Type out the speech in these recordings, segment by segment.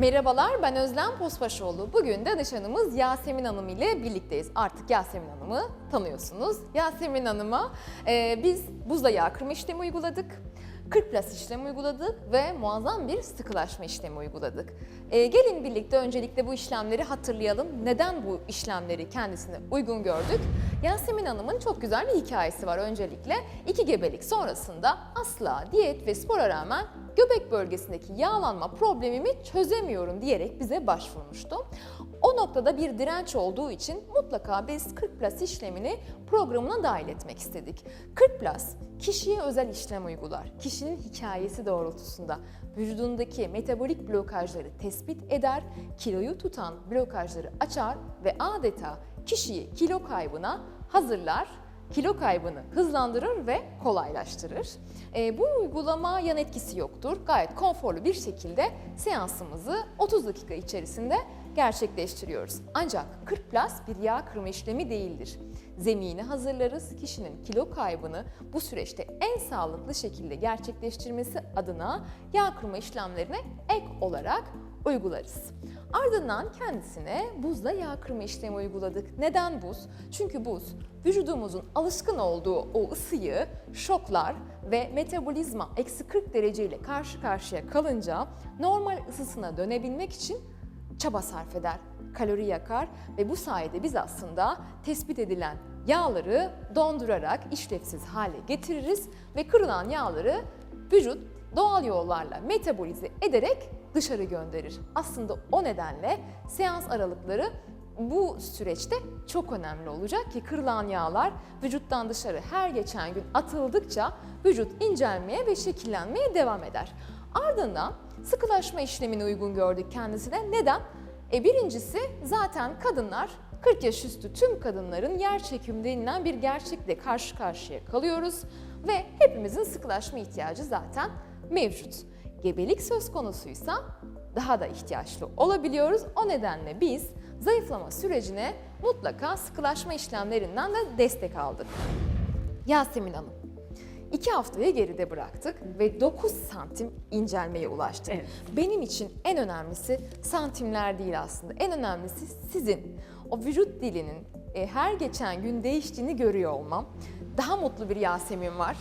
Merhabalar ben Özlem Pospaşoğlu. Bugün danışanımız Yasemin Hanım ile birlikteyiz. Artık Yasemin Hanım'ı tanıyorsunuz. Yasemin Hanım'a e, biz buzla yağ kırma işlemi uyguladık. 40 plus işlemi uyguladık ve muazzam bir sıkılaşma işlemi uyguladık. E, gelin birlikte öncelikle bu işlemleri hatırlayalım. Neden bu işlemleri kendisine uygun gördük? Yasemin Hanım'ın çok güzel bir hikayesi var öncelikle. İki gebelik sonrasında asla diyet ve spora rağmen göbek bölgesindeki yağlanma problemimi çözemiyorum diyerek bize başvurmuştu. O noktada bir direnç olduğu için mutlaka biz 40 Plus işlemini programına dahil etmek istedik. 40 Plus kişiye özel işlem uygular. Kişinin hikayesi doğrultusunda vücudundaki metabolik blokajları tespit eder, kiloyu tutan blokajları açar ve adeta kişiyi kilo kaybına hazırlar kilo kaybını hızlandırır ve kolaylaştırır. E, bu uygulama yan etkisi yoktur. Gayet konforlu bir şekilde seansımızı 30 dakika içerisinde gerçekleştiriyoruz. Ancak 40 plus bir yağ kırma işlemi değildir. Zemini hazırlarız. Kişinin kilo kaybını bu süreçte en sağlıklı şekilde gerçekleştirmesi adına yağ kırma işlemlerine ek olarak uygularız. Ardından kendisine buzla yağ kırma işlemi uyguladık. Neden buz? Çünkü buz vücudumuzun alışkın olduğu o ısıyı şoklar ve metabolizma eksi 40 derece ile karşı karşıya kalınca normal ısısına dönebilmek için çaba sarf eder, kalori yakar ve bu sayede biz aslında tespit edilen yağları dondurarak işlevsiz hale getiririz ve kırılan yağları vücut doğal yollarla metabolize ederek dışarı gönderir. Aslında o nedenle seans aralıkları bu süreçte çok önemli olacak ki kırılan yağlar vücuttan dışarı her geçen gün atıldıkça vücut incelmeye ve şekillenmeye devam eder. Ardından sıkılaşma işlemini uygun gördük kendisine. Neden? E birincisi zaten kadınlar 40 yaş üstü tüm kadınların yer çekimi bir gerçekle karşı karşıya kalıyoruz ve hepimizin sıkılaşma ihtiyacı zaten mevcut. Gebelik söz konusuysa daha da ihtiyaçlı olabiliyoruz. O nedenle biz zayıflama sürecine mutlaka sıkılaşma işlemlerinden de destek aldık. Yasemin Hanım, iki haftayı geride bıraktık ve 9 santim incelmeye ulaştık. Evet. Benim için en önemlisi santimler değil aslında. En önemlisi sizin o vücut dilinin e, her geçen gün değiştiğini görüyor olmam. Daha mutlu bir Yasemin var.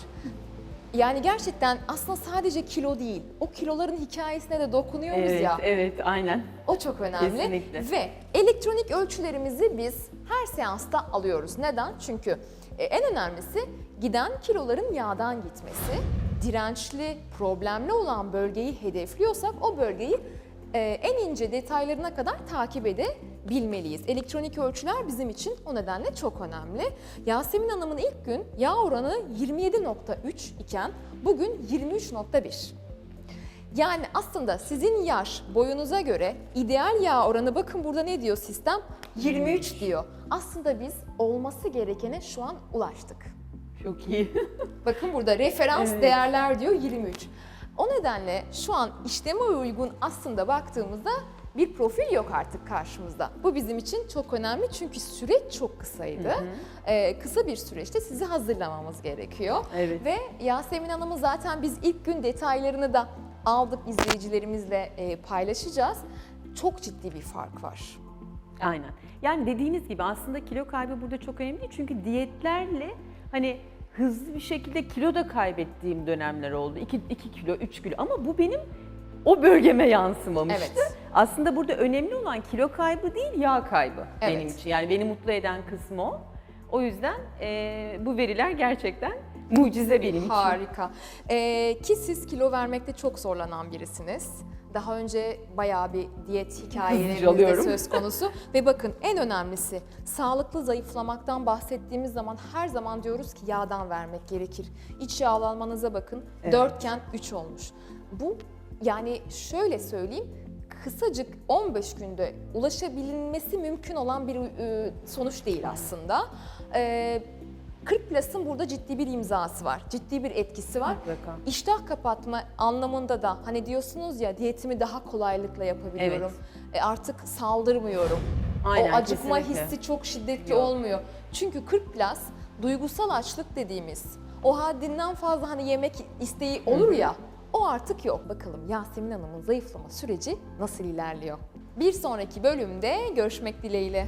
Yani gerçekten aslında sadece kilo değil, o kiloların hikayesine de dokunuyoruz Evet, ya. evet, aynen. O çok önemli. Kesinlikle. Ve elektronik ölçülerimizi biz her seansta alıyoruz. Neden? Çünkü e, en önemlisi giden kiloların yağdan gitmesi. Dirençli, problemli olan bölgeyi hedefliyorsak o bölgeyi en ince detaylarına kadar takip edebilmeliyiz. Elektronik ölçüler bizim için o nedenle çok önemli. Yasemin Hanım'ın ilk gün yağ oranı 27.3 iken bugün 23.1. Yani aslında sizin yaş boyunuza göre ideal yağ oranı bakın burada ne diyor sistem? 23 diyor. Aslında biz olması gerekene şu an ulaştık. Çok iyi. Bakın burada referans Evet. değerler diyor 23. O nedenle şu an işleme uygun aslında baktığımızda bir profil yok artık karşımızda. Bu bizim için çok önemli çünkü süreç çok kısaydı. Ee, kısa bir süreçte sizi hazırlamamız gerekiyor. Evet. Ve Yasemin Hanım'ın zaten biz ilk gün detaylarını da aldık izleyicilerimizle e, paylaşacağız. Çok ciddi bir fark var. Aynen. Yani dediğiniz gibi aslında kilo kaybı burada çok önemli çünkü diyetlerle hani hızlı bir şekilde kilo da kaybettiğim dönemler oldu. 2, 2 kilo, 3 kilo ama bu benim o bölgeme yansımamıştı. Evet. Aslında burada önemli olan kilo kaybı değil, yağ kaybı Evet. benim için. Yani beni mutlu eden kısmı o. O yüzden eee, bu veriler gerçekten mucize benim için. Harika. Ee, ki siz kilo vermekte çok zorlanan birisiniz. Daha önce bayağı bir diyet hikayeleriniz de alıyorum. söz konusu. Ve bakın en önemlisi sağlıklı zayıflamaktan bahsettiğimiz zaman her zaman diyoruz ki yağdan vermek gerekir. İç yağlanmanıza bakın Evet. 4 iken 3 olmuş. Bu yani şöyle söyleyeyim kısacık 15 günde ulaşabilmesi mümkün olan bir e, sonuç değil aslında. E, 40 Plus'ın burada ciddi bir imzası var, ciddi bir etkisi var. Mutlaka. İştah kapatma anlamında da hani diyorsunuz ya diyetimi daha kolaylıkla yapabiliyorum. E, artık saldırmıyorum. Aynen, o acıkma kesinlikle. hissi çok şiddetli Yok. olmuyor. Çünkü 40 plus duygusal açlık dediğimiz o haddinden fazla hani yemek isteği olur ya O artık yok. Bakalım Yasemin Hanım'ın zayıflama süreci nasıl ilerliyor? Bir sonraki bölümde görüşmek dileğiyle.